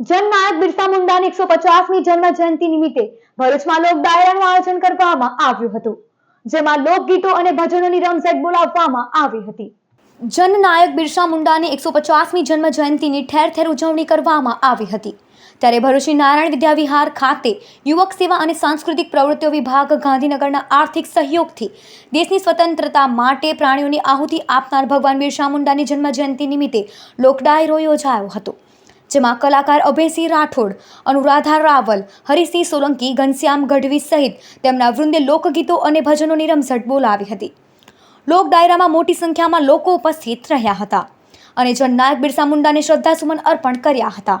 જનનાયક બિરસા મુંડાની એકસો પચાસમી જન્મ જયંતિ નિમિત્તે ભરૂચમાં લોક ડાયરાનું આયોજન કરવામાં આવ્યું હતું, જેમાં લોકગીતો અને ભજનોની રમઝટ બોલાવવામાં આવી હતી. જનનાયક બિરસા મુંડાની એકસો પચાસમી જન્મ જયંતિની ઠેર ઠેર ઉજવણી કરવામાં આવી હતી. ત્યારે ભરૂચની નારાયણ વિદ્યા વિહાર ખાતે યુવક સેવા અને સાંસ્કૃતિક પ્રવૃત્તિઓ વિભાગ ગાંધીનગરના આર્થિક સહયોગથી દેશની સ્વતંત્રતા માટે પ્રાણીઓની આહુતિ આપનાર ભગવાન બિરસા મુંડાની જન્મ જયંતિ નિમિત્તે લોકડાયરો યોજાયો હતો. જેમાં કલાકાર અભયસિંહ રાઠોડ, અનુરાધા રાવલ, હરિસિંહ સોલંકી, ઘનશ્યામ ગઢવી સહિત તેમના વૃંદે લોકગીતો અને ભજનોની રમઝટ બોલાવી હતી. લોક ડાયરામાં મોટી સંખ્યામાં લોકો ઉપસ્થિત રહ્યા હતા અને જનનાયક બિરસા મુંડાને શ્રદ્ધાસુમન અર્પણ કર્યા હતા.